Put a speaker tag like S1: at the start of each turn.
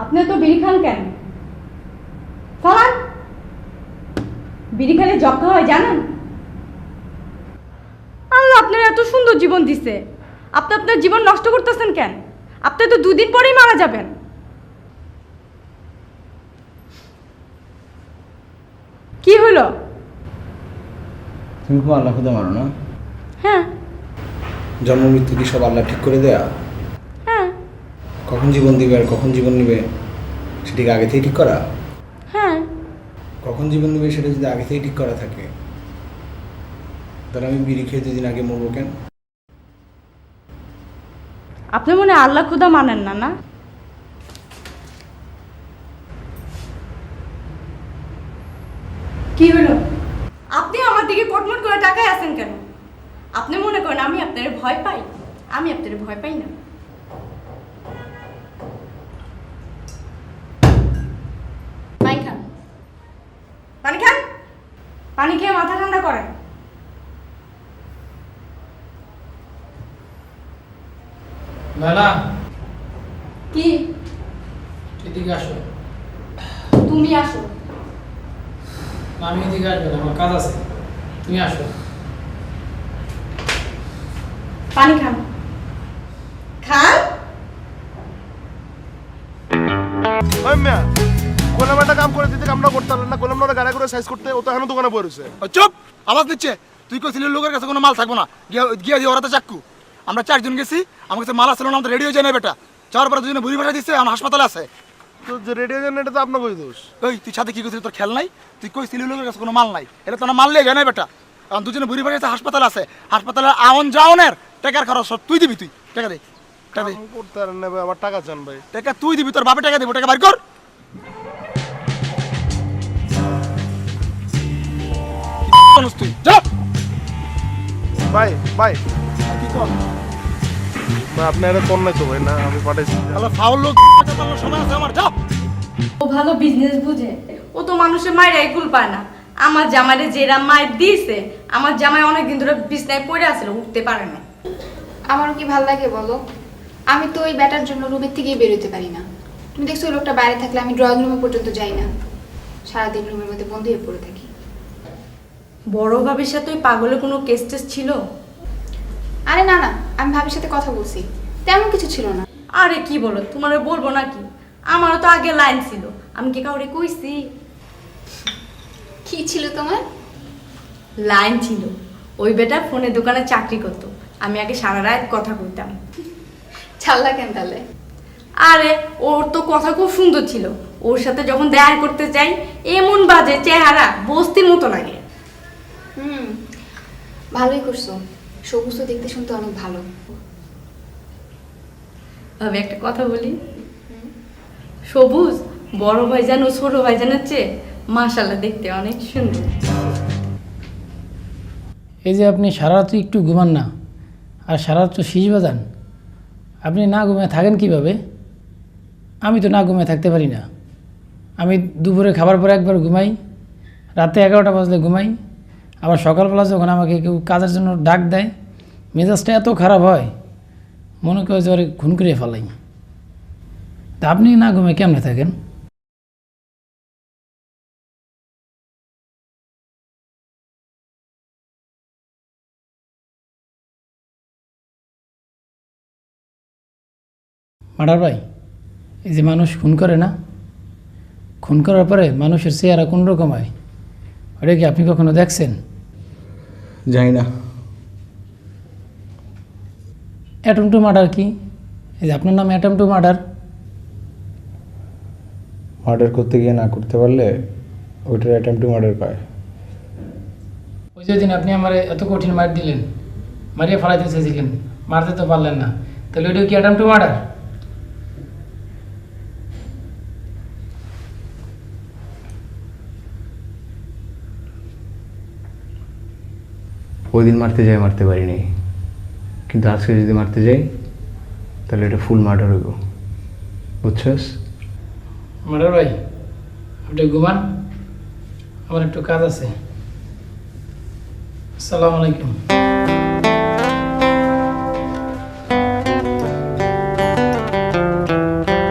S1: আপনি তো বিড়ি খান কেন? ফালান বিড়ি খেলে যক্ষা হয় জানেন? আল্লাহ আপনার এত সুন্দর জীবন দিছে। আপনি আপনার জীবন নষ্ট করতেছেন কেন? আপনি তো দুদিন পরেই মারা যাবেন। কি হলো
S2: তুমি খুব আল্লাহ খুদা মানো না?
S1: হ্যাঁ।
S2: জন্ম মৃত্যু কি সব আল্লাহ ঠিক করে দেয়া? কখন জীবন দিবে আর কখন জীবন নিবে সেটিকে আগে থেকে ঠিক করা?
S1: হ্যাঁ।
S2: কখন জীবন দিবে সেটা যদি আগে থেকে ঠিক করা থাকে? তাহলে আমি বিড়ি খেয়ে দুদিন আগে মরবো কেন?
S1: আপনি মনে আল্লাহ খুদা মানেন না না? কি হলো? আপনি আমার দিকে কটমট করে টাকায় আছেন কেন? আপনি মনে করেন আমি আপনার ভয় পাই? আমি আপনার ভয় পাই না পানি খান পানি খান পানি খেয়ে মাথা ঠান্ডা করেন।
S3: বেলা
S1: কি?
S3: এদিকে আসো।
S1: তুমি আসো।
S3: আমি এদিকে আসবে না আমার কাজ আছে। তুমি আসো।
S1: পানি খান।
S4: করে দিতে পারলেন না কোলাম না গাড়ি করে সাইজ করতে ও তো এখনও দোকানে রয়েছে।
S5: চুপ! আওয়াজ দিচ্ছে। তুই কইছিলি লোকের কাছে কোনো মাল থাকব না। গিয়ে গিয়ে দিয়ে ওরা তো চাক্কু। আমরা চারজন গেছি আমার কাছে মাল আসলো না আমাদের যায় না বেটা। যাওয়ার পরে দুজনে বুড়ি ভাষা দিচ্ছে এখন হাসপাতালে আছে।
S4: তো যে রেডিও এটা তো আপনার কই দোষ?
S5: ওই তুই সাথে কি করছিলি তোর খেল নাই? তুই কইছিলি লোকের কাছে কোনো মাল নাই? এটা তো না মাল লেগে না বেটা। এখন দুজনে বুড়ি ভাষা হাসপাতালে আছে। হাসপাতালে আউন যাওনের টাকার খরচ সব তুই দিবি তুই। টাকা দে টাকা দে।
S4: করতে পারেন না ভাই আমার টাকা চান ভাই।
S5: টাকা তুই দিবি তোর বাপে টাকা দিব টাকা বার কর। মানুষ তুই। যা।
S4: ভাই ভাই
S5: কি কর?
S4: ভাই আপনি এটা কোন নাই তো ভাই না আমি পাঠাইছি।
S5: তাহলে ফাউল লোক টাকা পাওয়ার আছে আমার যা।
S1: ও ভালো বিজনেস বুঝে। ও তো মানুষের মায়ের পায় না। আমার জামাইরে যেরা মায়ের দিয়েছে আমার জামাই অনেকদিন ধরে বিছনায় পড়ে আছিল উঠতে পারে না।
S6: আমারও কি ভালো লাগে বলো? আমি তো ওই ব্যাটার জন্য রুমের থেকেই বেরোতে পারি না। তুমি দেখছ ওই লোকটা বাইরে থাকলে আমি ড্রয়িং রুমে পর্যন্ত যাই না। সারাদিন রুমের মধ্যে বন্ধ হয়ে পড়ে থাকি।
S1: বড় ভাবির সাথে ওই পাগলের কোনো কেস টেস ছিল?
S6: আরে না না আমি ভাবির সাথে কথা বলছি। তেমন কিছু ছিল না।
S1: আরে কি বলো তোমার বলব নাকি? আমারও তো আগে লাইন ছিল। আমি কি কাউরে কইছি?
S6: কি ছিল তোমার?
S1: লাইন ছিল। ওই বেটা ফোনের দোকানে চাকরি করতো। আমি আগে সারা রাত কথা কইতাম।
S6: ছাড়লা কেন তাহলে?
S1: আরে ওর তো কথা খুব সুন্দর ছিল। ওর সাথে যখন দেখা করতে চাই এমন বাজে চেহারা বস্তির মতো লাগে।
S6: হুম। ভালোই করছ। সবুজ তো দেখতে শুনতে অনেক ভালো।
S1: আমি একটা কথা বলি। সবুজ বড় ভাইজান ও ছোট ভাইজানের চেয়ে মাশাল্লাহ দেখতে অনেক সুন্দর।
S3: এই যে আপনি সারা রাত একটু ঘুমান না আর সারা রাত শীষ বাজান আপনি না ঘুমিয়ে থাকেন কীভাবে? আমি তো না ঘুমিয়ে থাকতে পারি না। আমি দুপুরে খাবার পরে একবার ঘুমাই রাতে এগারোটা বাজলে ঘুমাই আবার সকালবেলা যখন আমাকে কেউ কাজের জন্য ডাক দেয়, মেজাজটা এত খারাপ হয়, মনে করে যে খুন করে ফেলাই তা আপনি না ঘুমিয়ে কেমনে থাকেন? মার্ডার ভাই, এই যে মানুষ খুন করে না, খুন করার পরে মানুষের চেহারা কোন রকম হয়? ওটা কি আপনি কখনো দেখছেন?
S2: জানি না।
S3: অ্যাটম টু মার্ডার কি? এই যে আপনার নাম অ্যাটম টু মার্ডার
S2: মার্ডার করতে গিয়ে না করতে পারলে ওইটার অ্যাটেম্প টু মার্ডার পায়।
S3: ওই যে দিন আপনি আমার এত কঠিন মার দিলেন মারিয়ে ফেলাইতে চেয়েছিলেন মারতে তো পারলেন না। তাহলে ওইটা কি অ্যাটম টু মার্ডার
S2: ওই দিন মারতে যাই, মারতে পারিনি। কিন্তু আজকে যদি মারতে যাই, তাহলে এটা ফুল মার্ডার হইব। বুঝছস?
S3: মার্ডার ভাই, আপনি ঘুমান। আমার একটু কাজ আছে। আসসালামু আলাইকুম।